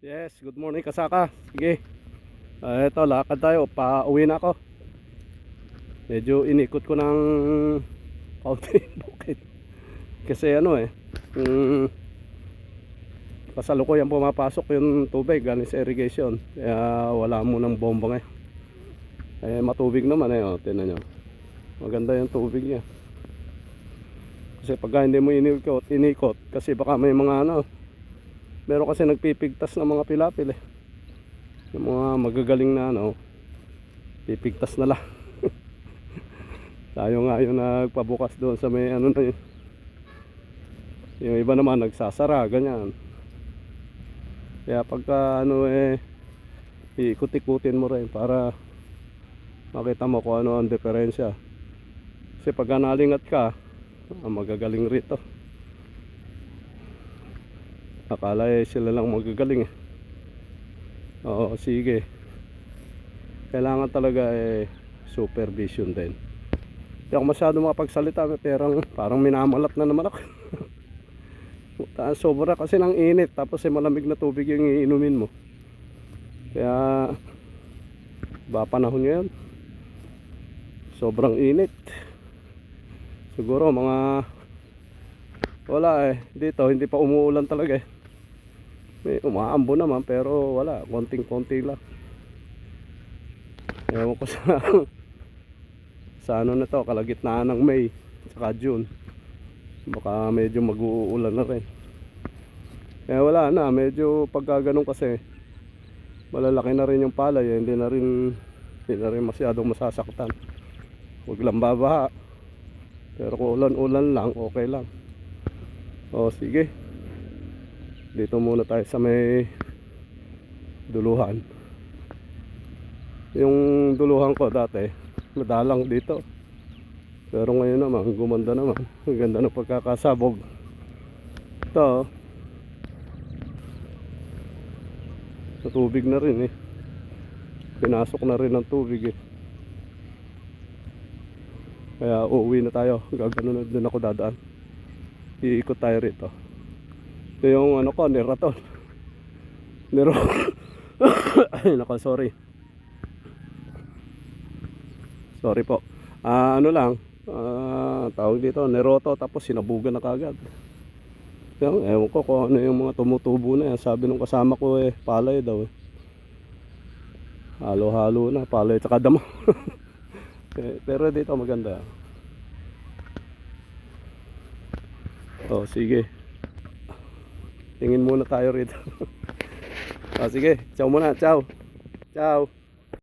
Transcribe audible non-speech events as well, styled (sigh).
Yes, good morning kasaka. Sige. Ah, eto, lakad tayo. Pa-uwi na ako. Medyo inikot ko ng kaunti yung bukid. Kasi ano eh, mm, kasalukuyan pumapasok yung tubig galing sa irrigation. Kaya wala mo ng bomba ngayon. Eh, matubig naman eh, oh, tinan nyo. Maganda yung tubig niya. Kasi pagka hindi mo inikot, inikot kasi baka may mga ano, meron kasi nagpipigtas ng mga pilapil eh. Yung mga magagaling na ano, pipigtas na lang. (laughs) Tayo nga yung nagpabukas doon sa may ano na yun. Yung iba naman nagsasara, ganyan. Kaya pagka ano eh, iikot-ikutin mo rin para makita mo kung ano ang diferensya. Kasi pagka nalingat ka, magagaling rito. Akala eh sila lang magagaling eh. Oo, sige. Kailangan talaga eh supervision din. Hindi ako masyado makapagsalita pero parang minamalat na naman ako. (laughs) Sobra kasi ng init tapos eh malamig na tubig yung iinumin mo. Kaya ba panahon ngayon. Sobrang init. Siguro mga wala eh. Dito hindi pa umuulan talaga eh. May umaambo naman pero wala, konting-konti lang. Ewan ko (laughs) sa sa ano na to, kalagitnaan ng May saka June. Baka medyo mag-uulan na rin. Kaya wala na, medyo pagka ganun kasi malalaki na rin yung palay, eh. hindi na rin hindi na rin masyadong masasaktan. Huwag lang babaha. Pero kung ulan-ulan lang, okay lang. O sige. Dito muna tayo sa may duluhan. Yung duluhan ko dati, madalang dito. Pero ngayon naman, gumanda naman. Ang (laughs) ganda ng pagkakasabog. Ito, oh. sa tubig na rin eh. Pinasok na rin ng tubig eh. Kaya uuwi na tayo. Gagano na din ako dadaan. Iikot tayo rito. Ito yung ano ko, niraton. (laughs) Niro. (coughs) Ay, nako, sorry. Sorry po. Ah, ano lang, ah, tawag dito, neroto tapos sinabugan na kagad. Yung, ewan ko kung ano yung mga tumutubo na yan. Sabi nung kasama ko eh, palay daw eh. Halo-halo na, palay tsaka damo. (laughs) Eh, Pero dito maganda. Oh, sige. Tingin muna tayo rito. (laughs) oh, sige, ciao muna, ciao. Ciao.